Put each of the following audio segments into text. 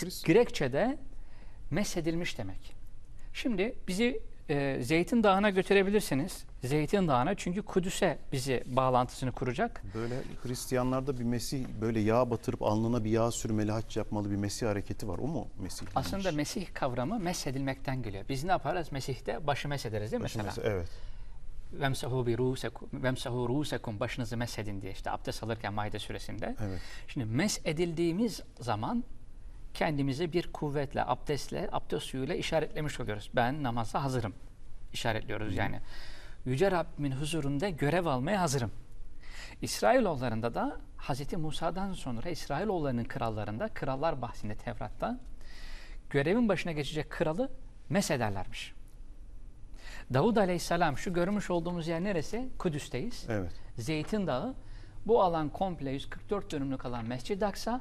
Kris. Grekçe'de mesedilmiş demek. Şimdi bizi e, Zeytin Dağı'na götürebilirsiniz. Zeytin Dağı'na çünkü Kudüs'e bizi bağlantısını kuracak. Böyle Hristiyanlarda bir Mesih böyle yağ batırıp alnına bir yağ sürmeli haç yapmalı bir Mesih hareketi var. O mu Mesih? Aslında Mesih kavramı mesedilmekten geliyor. Biz ne yaparız? Mesih'te başı mesederiz değil mi mesela? Evet. Vemsahu bi rusekum, vemsahu rusekum başınızı mesedin diye işte abdest alırken Maide suresinde. Evet. Şimdi mes edildiğimiz zaman kendimizi bir kuvvetle, abdestle, abdest suyuyla işaretlemiş oluyoruz. Ben namaza hazırım. İşaretliyoruz yani. Yüce Rabbimin huzurunda görev almaya hazırım. İsrailoğullarında da Hz. Musa'dan sonra İsrailoğullarının krallarında, krallar bahsinde Tevrat'ta görevin başına geçecek kralı mesederlermiş. Davud Aleyhisselam şu görmüş olduğumuz yer neresi? Kudüs'teyiz. Evet. Zeytin Dağı. Bu alan komple 144 dönümlük alan Mescid-i Aksa.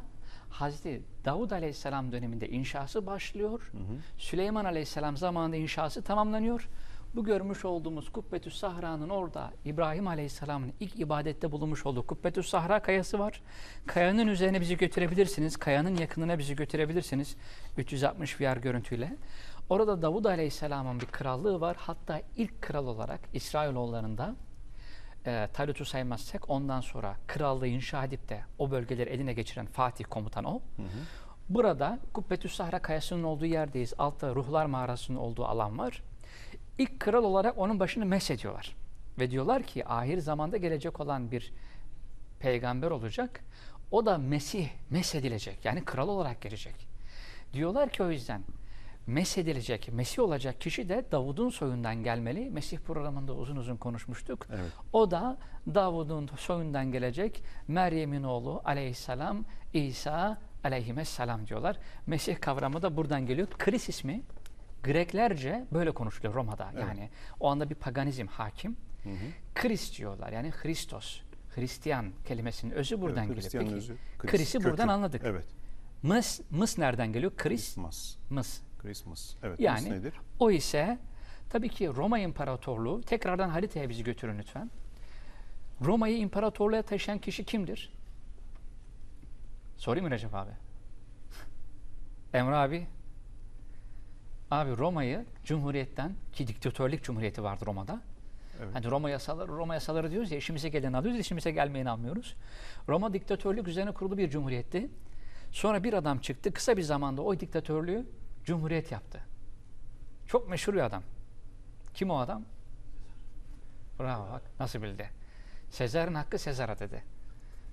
Hazreti Davud Aleyhisselam döneminde inşası başlıyor. Süleyman Aleyhisselam zamanında inşası tamamlanıyor. Bu görmüş olduğumuz Kubbetüs Sahra'nın orada İbrahim Aleyhisselam'ın ilk ibadette bulunmuş olduğu Kubbetüs Sahra kayası var. Kayanın üzerine bizi götürebilirsiniz. Kayanın yakınına bizi götürebilirsiniz. 360 VR görüntüyle. Orada Davud Aleyhisselam'ın bir krallığı var. Hatta ilk kral olarak İsrailoğullarında e, Talut'u saymazsak ondan sonra krallığı inşa edip de o bölgeleri eline geçiren Fatih komutan o. Burada Kubbetüs Sahra kayasının olduğu yerdeyiz. Altta ruhlar mağarasının olduğu alan var. İlk kral olarak onun başını meshediyorlar. Ve diyorlar ki ahir zamanda gelecek olan bir peygamber olacak. O da Mesih, meshedilecek. Yani kral olarak gelecek. Diyorlar ki o yüzden meshedilecek, Mesih olacak kişi de Davud'un soyundan gelmeli. Mesih programında uzun uzun konuşmuştuk. Evet. O da Davud'un soyundan gelecek Meryem'in oğlu aleyhisselam İsa aleyhisselam diyorlar. Mesih kavramı da buradan geliyor. Kris ismi Greklerce böyle konuşuluyor Roma'da. Evet. Yani o anda bir paganizm hakim. Kris diyorlar yani Hristos. Hristiyan kelimesinin özü buradan evet, geliyor. Peki özü. Chris'i Kökü. buradan anladık. Evet. Mıs, mıs nereden geliyor? Kris, mıs. Christmas. Evet. Yani nedir? o ise tabii ki Roma İmparatorluğu, tekrardan haritaya bizi götürün lütfen. Roma'yı imparatorluğa taşıyan kişi kimdir? Sorayım mı Recep abi? Emre abi. Abi Roma'yı Cumhuriyet'ten ki diktatörlük cumhuriyeti vardı Roma'da. Evet. Hani Roma yasaları, Roma yasaları diyoruz ya işimize gelen alıyoruz, işimize gelmeyeni almıyoruz. Roma diktatörlük üzerine kurulu bir cumhuriyetti. Sonra bir adam çıktı, kısa bir zamanda o diktatörlüğü cumhuriyet yaptı. Çok meşhur bir adam. Kim o adam? Bravo bak nasıl bildi. Sezar'ın hakkı Sezar'a dedi.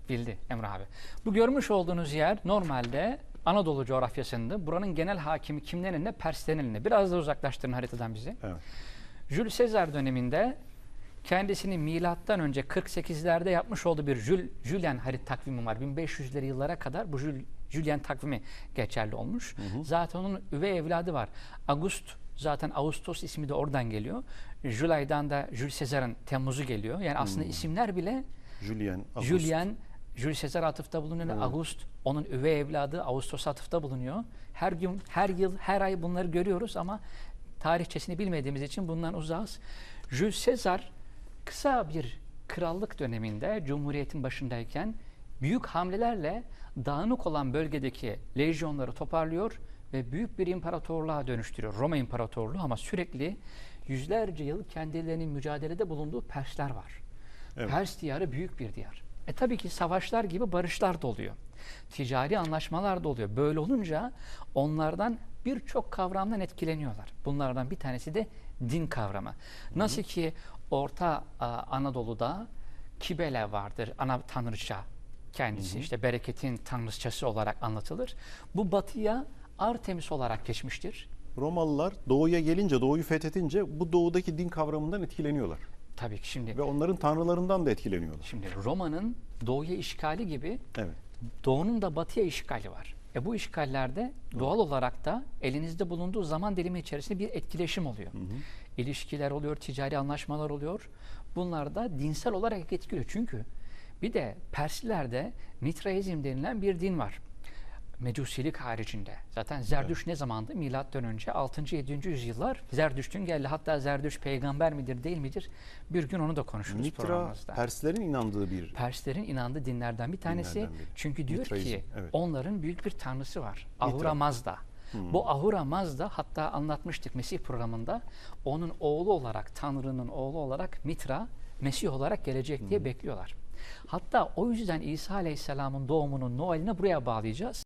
Bildi Emre abi. Bu görmüş olduğunuz yer normalde Anadolu coğrafyasında buranın genel hakimi kimlerin elinde? Perslerin elinde. Biraz da uzaklaştırın haritadan bizi. Evet. Jules Caesar döneminde kendisini milattan önce 48'lerde yapmış olduğu bir Jul, Julian harit takvimi var. 1500'leri yıllara kadar bu Jul, Julian takvimi geçerli olmuş. Zaten onun üvey evladı var. August zaten Ağustos ismi de oradan geliyor. Julay'dan da Jules Caesar'ın Temmuz'u geliyor. Yani aslında isimler bile Julian. August. Julian Jules Caesar atıfta bulunuyor. August onun üvey evladı Ağustos atıfta bulunuyor. Her gün, her yıl, her ay bunları görüyoruz ama tarihçesini bilmediğimiz için bundan uzağız. Jules Caesar kısa bir krallık döneminde Cumhuriyet'in başındayken büyük hamlelerle dağınık olan bölgedeki lejyonları toparlıyor ve büyük bir imparatorluğa dönüştürüyor. Roma İmparatorluğu ama sürekli yüzlerce yıl kendilerinin mücadelede bulunduğu Persler var. Evet. Pers diyarı büyük bir diyar. E tabii ki savaşlar gibi barışlar da oluyor. Ticari anlaşmalar da oluyor. Böyle olunca onlardan birçok kavramdan etkileniyorlar. Bunlardan bir tanesi de din kavramı. Nasıl ki Orta Anadolu'da Kibele vardır, ana tanrıça kendisi işte bereketin tanrıçası olarak anlatılır. Bu batıya Artemis olarak geçmiştir. Romalılar doğuya gelince, doğuyu fethedince bu doğudaki din kavramından etkileniyorlar. Tabii ki şimdi Ve onların tanrılarından da etkileniyorlar. şimdi Roma'nın doğuya işgali gibi Evet. Doğu'nun da batıya işgali var. E bu işgallerde doğal olarak da elinizde bulunduğu zaman dilimi içerisinde bir etkileşim oluyor. İlişkiler oluyor, ticari anlaşmalar oluyor. Bunlar da dinsel olarak etkiliyor. Çünkü bir de Perslilerde Mitraizm denilen bir din var. Mecusilik haricinde. Zaten Zerdüş ne zamandı? Milattan önce 6. 7. yüzyıllar. Zerdüşt'ün geldi. Hatta Zerdüş peygamber midir değil midir? Bir gün onu da konuşuruz Mitra programımızda. Perslerin inandığı bir Perslerin inandığı dinlerden bir tanesi. Dinlerden biri. Çünkü diyor Mitraizm, ki evet. onların büyük bir tanrısı var. Ahura Mazda. Hmm. Bu Ahura Mazda hatta anlatmıştık Mesih programında. Onun oğlu olarak, Tanrı'nın oğlu olarak Mitra, Mesih olarak gelecek Hmm. diye bekliyorlar. Hatta o yüzden İsa Aleyhisselam'ın doğumunun Noel'ine buraya bağlayacağız.